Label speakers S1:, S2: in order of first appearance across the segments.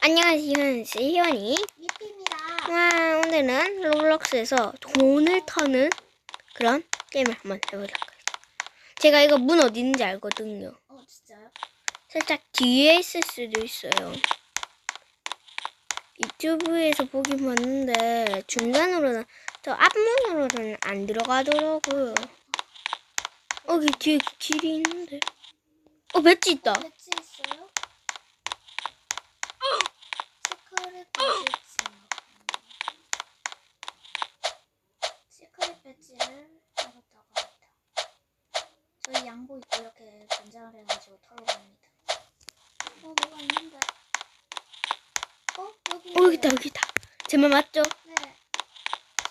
S1: 안녕하세요, 희원이.
S2: 미피입니다.
S1: 와, 오늘은 로블록스에서 돈을 터는 그런 게임을 한번 해보려고 해요. 제가 이거 문 어디 있는지 알거든요.
S2: 어 진짜요?
S1: 살짝 뒤에 있을 수도 있어요. 유튜브에서 보긴 봤는데 중간으로는 저 앞문으로는 안 들어가더라고요. 여기 뒤에 길이 있는데. 어, 배지 있다.
S2: 배지 있어요? 시크릿 배지. 시크릿 배지를 얻었다고 합니다. 저희 양보 입고 이렇게 변장을 해가지고 털어 갑니다. 어 뭐가 있는데? 어 여기.
S1: 어, 여기 있다, 여기 있다. 제 말 맞죠?
S2: 네.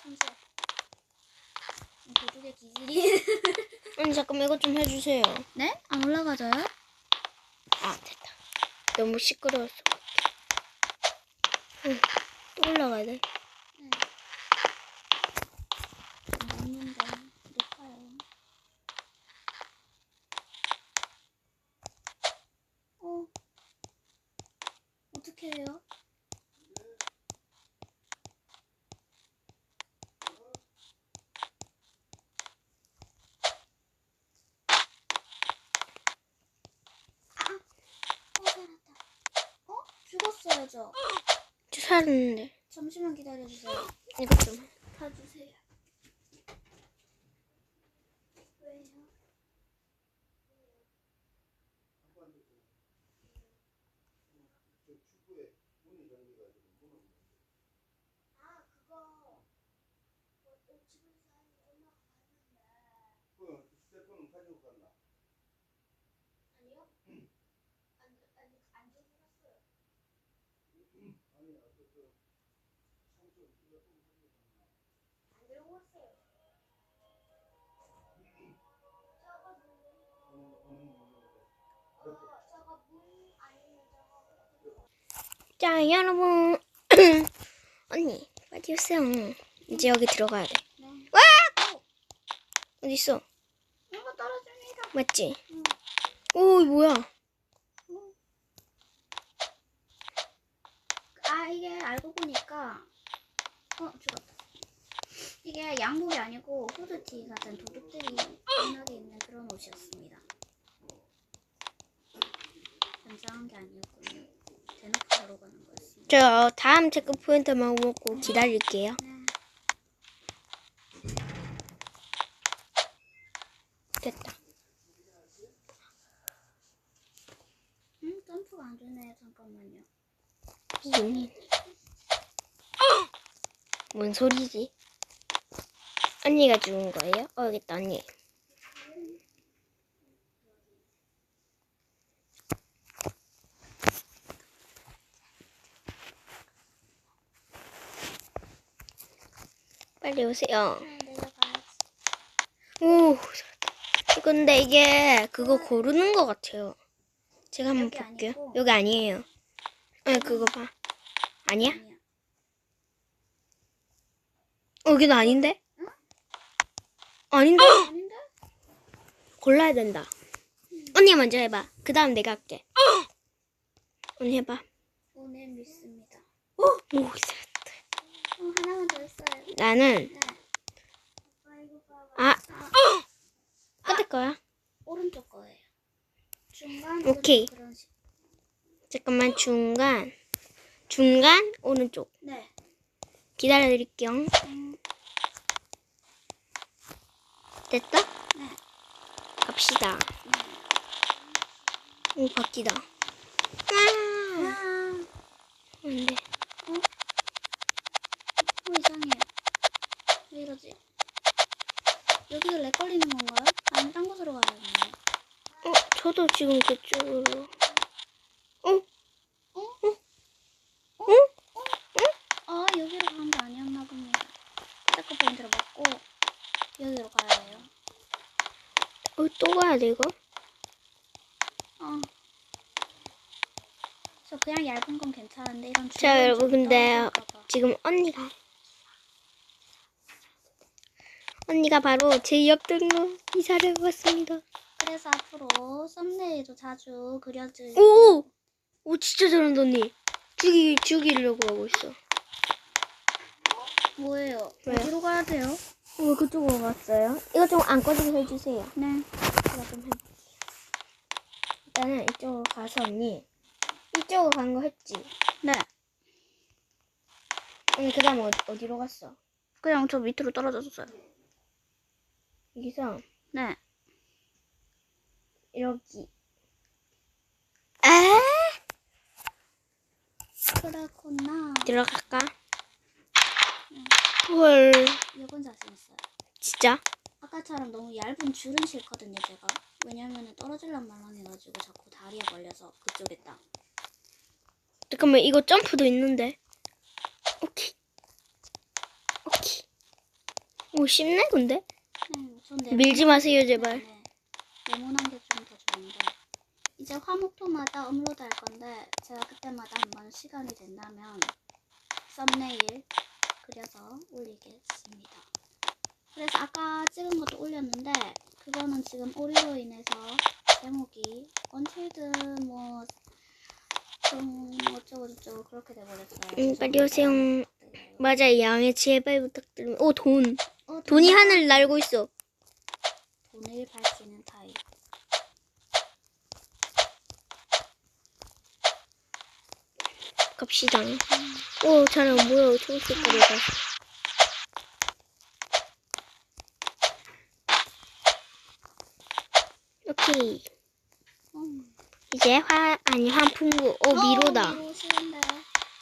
S2: 잠시만. 도둑의 기질이.
S1: 언니, 잠깐만 이거 좀 해주세요.
S2: 네? 안 올라가져요?
S1: 아 됐다. 너무 시끄러웠어. 응, 또 올라가야 돼.
S2: 네. 어? 아, 어. 어 죽었어요 저.
S1: 저 살았는데
S2: 잠시만 기다려주세요.
S1: 이거 좀.
S2: 봐주세요. 왜요?
S1: 자 여러분 언니 빨리 오세요. 이제 여기 들어가야 돼.
S2: 네.
S1: 와
S2: 어,
S1: 어디 있어?
S2: 이거 떨어집니다.
S1: 맞지?
S2: 응.
S1: 오 뭐야?
S2: 어. 아 이게 알고 보니까 어 죽었다. 이게 양복이 아니고 후드티 같은 도둑들이 흔하게 입는 그런 옷이었습니다. 변장한 게 아니었군요. 대놓고 바로 가는 거였습니다.
S1: 저 다음 체크 포인트만 먹고 기다릴게요.
S2: 네.
S1: 됐다.
S2: 응 점프가 안 되네. 잠깐만요.
S1: 뭔 소리지? 언니가 죽은 거예요? 어 여기 있다 언니. 빨리 오세요.
S2: 네, 내려가야지.
S1: 오. 근데 이게 그거 고르는 것 같아요. 제가 한번
S2: 여기
S1: 볼게요.
S2: 아니고.
S1: 여기 아니에요. 아, 그거 봐. 아니야?
S2: 아니야.
S1: 어, 여기는 아닌데? 아닌데?
S2: 아닌데?
S1: 골라야 된다. 언니 먼저 해봐. 그 다음 내가 할게. 언니 해봐.
S2: 오늘 믿습니다.
S1: 오, 살았다.
S2: 어, 하나만 더 있어요.
S1: 나는,
S2: 네. 봐봐.
S1: 아,
S2: 아,
S1: 끝에 거야.
S2: 오른쪽 거예요. 중간
S1: 오케이.
S2: 오른쪽 그런 식.
S1: 잠깐만, 중간. 중간, 오른쪽.
S2: 네.
S1: 기다려드릴게요.
S2: 음,
S1: 됐다?
S2: 네.
S1: 갑시다. 오, 바뀌다. 아,
S2: 아,
S1: 안 돼.
S2: 어 이상해. 왜 이러지? 여기가 렉 걸리는 건가요? 아니면 딴 곳으로 가야겠네.
S1: 어, 저도 지금 그쪽으로. 어?
S2: 어?
S1: 어?
S2: 아 여기로 가는 게 아니었나 봅니다. 체크 포인트를 맞고 여기로 가야 해요.
S1: 어, 또 가야 돼, 이거?
S2: 어. 저 그냥 얇은 건 괜찮은데 이런
S1: 자, 여러분,
S2: 좀
S1: 근데. 지금 언니가. 언니가 바로 제 옆 등로 이사를 왔습니다.
S2: 그래서 앞으로 썸네일도 자주 그려줄
S1: 오! 오, 진짜 잘한다, 언니. 죽이 죽이려고 하고 있어.
S2: 뭐예요?
S1: 왜요?
S2: 어디로 가야 돼요?
S1: 왜 그쪽으로 갔어요? 이거 좀 안 꺼지게 해주세요.
S2: 네.
S1: 제가 좀. 일단은 이쪽으로 가서 언니 이쪽으로 간 거 했지.
S2: 네.
S1: 언니 그다음 어, 어디로 갔어?
S2: 그냥 저 밑으로 떨어졌어요.
S1: 여기서
S2: 네.
S1: 여기
S2: 에? 그렇구나.
S1: 들어갈까? 헐
S2: 이건 자신 있어요.
S1: 진짜?
S2: 아까처럼 너무 얇은 줄은 싫거든요, 제가. 왜냐면은 떨어질란 말만 해가지고 자꾸 다리에 걸려서 그쪽에 딱.
S1: 잠깐만 이거 점프도 있는데. 오케이. 오케이. 오 쉽네 근데.
S2: 네, 전
S1: 밀지 마세요 제발.
S2: 네, 네 모난 게 좀 더 좋은데. 이제 화목토마다 업로드 할 건데 제가 그때마다 한번 시간이 된다면 썸네일 그려서 올리겠습니다. 그래서 아까 찍은 것도 올렸는데 그거는 지금 오류로 인해서 제목이 언틸드 뭐 좀 어쩌고 저쩌고 그렇게 돼버렸어요.
S1: 응, 빨리 오세요.
S2: 네.
S1: 맞아 양해 제발 부탁드립니다. 오 돈.
S2: 어,
S1: 돈이
S2: 돈-
S1: 하늘 날고 있어.
S2: 돈을 밝히는 타입.
S1: 갑시다. 오 잘 안 보여 초록색깔이 가. 오케이.
S2: 음.
S1: 이제 화 아니 환풍구. 오 미로다.
S2: 어, 미로 싫은데.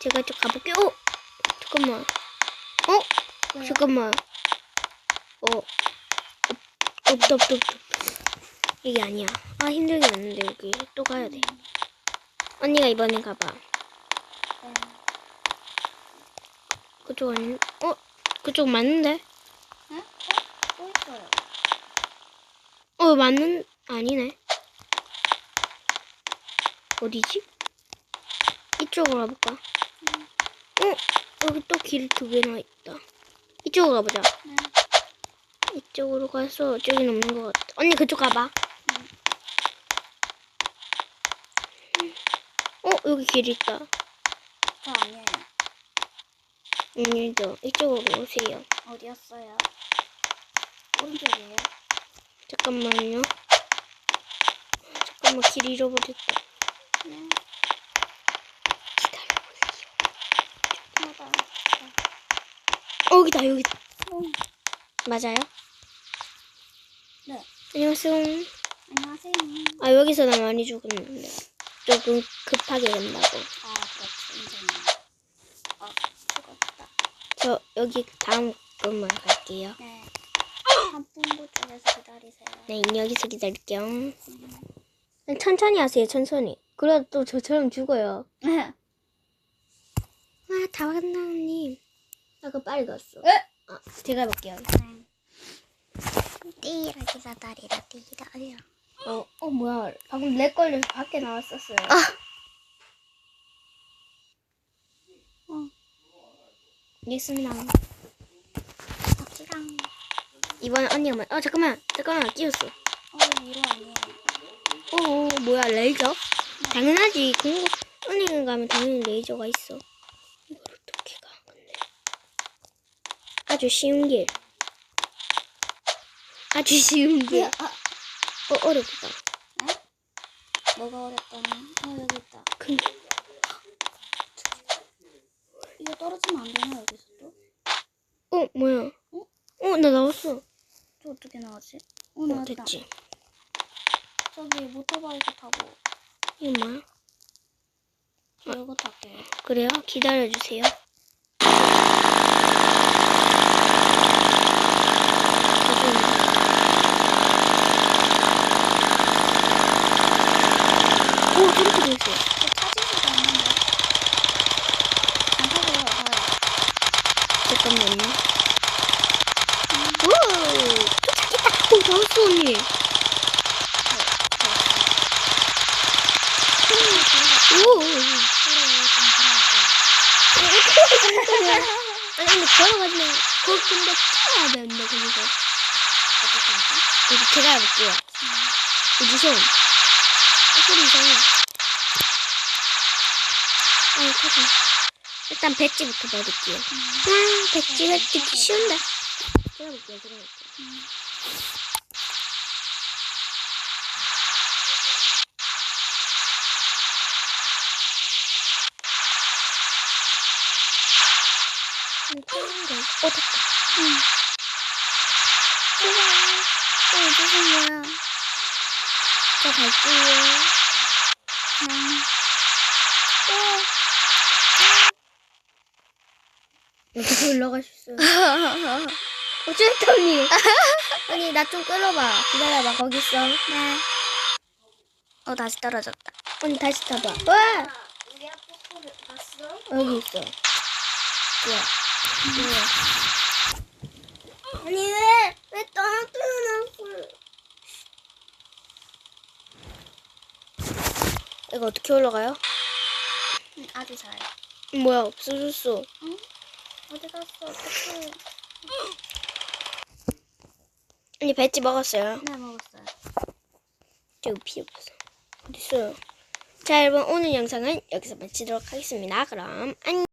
S1: 제가 좀 가볼게요. 오 잠깐만. 어
S2: 왜요?
S1: 잠깐만. 어. 없- 없다 없다 없다. 이게 아니야. 아 힘들게 났는데 여기 또 가야 돼. 언니가 이번엔 가봐.
S2: 네.
S1: 그쪽 아니? 어 그쪽 맞는데?
S2: 네? 어? 있어요.
S1: 어 맞는 아니네. 어디지? 이쪽으로 가볼까? 어 여기 또 길 두 개나 있다. 이쪽으로 가보자.
S2: 네.
S1: 이쪽으로 가서 저기는 없는 것 같아. 언니 그쪽 가봐. 어 여기 길 있다.
S2: 저 아니에요.
S1: 언니도 이쪽으로 오세요.
S2: 어디였어요? 오른쪽이에요.
S1: 잠깐만요. 잠깐만 길 잃어버렸다.
S2: 네.
S1: 기다려보세요. 어, 여기다 여기다.
S2: 어.
S1: 맞아요?
S2: 네.
S1: 안녕하세요.
S2: 안녕하세요.
S1: 아 여기서 나 많이 죽었는데 조금 급하게 간다고.
S2: 아. 어, 죽었다.
S1: 저 여기 다음 것만 갈게요.
S2: 네. 한풍구 쪽에서 기다리세요.
S1: 네 여기서 기다릴게요. 천천히 하세요. 천천히. 그래도 또 저처럼 죽어요.
S2: 네.
S1: 아, 다 왔나, 언니. 아까 빨리 갔어.
S2: 에?
S1: 아, 제가 해볼게요.
S2: 띠라 기다리라 띠라리라.
S1: 어, 어, 뭐야. 방금 내 걸려서 밖에 나왔었어요.
S2: 어,
S1: 알겠습니다.
S2: 갑시랑.
S1: 이번엔 언니가 만, 어, 잠깐만. 잠깐만, 끼웠어.
S2: 어, 아니에요.
S1: 어, 어, 뭐야, 레이저? 당연하지. 공고, 언니가 가면 당연히 레이저가 있어. 이걸 어떻게 가, 근데. 아주 쉬운 길. 아주 쉬운 길.
S2: 아,
S1: 어, 어렵다.
S2: 뭐가 어렵다니? 어, 여기 있다.
S1: 그,
S2: 이거 떨어지면 안 되나, 여기서 또?
S1: 어, 뭐야.
S2: 어?
S1: 어, 나 나왔어.
S2: 저 어떻게 나왔지? 어,
S1: 어,
S2: 나왔다.
S1: 됐지.
S2: 저기 모터바이크 타고
S1: 이거 뭐야?
S2: 저 이거 탈게요.
S1: 그래요? 기다려주세요. 오, 저렇게 돼 있어요.
S2: 저 타지지도 않는데? 안 타고요, 가요.
S1: 잠깐만요. 오, 도착했다. 오, 나왔어, 언니. 오, 아니, 근데 걸어가지 마. 거 근데 뛰어야 되는데, 거기서.
S2: 어떻게 하지?
S1: 여기 제가 해볼게요. 여기 손. 이 소리 이상해. 응, 타자. 일단 배지부터 받을게요. 음, 배지 획득이 쉬운데. 제가 볼게요, 제가 볼게요. 음. 어, 됐다.
S2: 응. 어, 이게 뭐야?
S1: 저 갈게요.
S2: 응.
S1: 어떻게 올라갈 수 있어요? 어쨌든 언니. 언니 나 좀 끌어봐. 기다려봐 거기 있어.
S2: 네. 어, 다시 떨어졌다.
S1: 언니 다시 타봐. 와
S2: 우리 아빠 코를 봤어?
S1: 여기 있어. 뭐야? 뭐야? 아니 왜? 왜 떨어뜨려놨어? 이거 어떻게 올라가요?
S2: 응, 아주 잘.
S1: 뭐야 없어졌어.
S2: 응? 어디 갔어? 어떡해.
S1: 언니 배지 먹었어요.
S2: 네, 먹었어요.
S1: 저기 피 없어. 어디 있어요? 자 여러분 오늘 영상은 여기서 마치도록 하겠습니다. 그럼 안녕.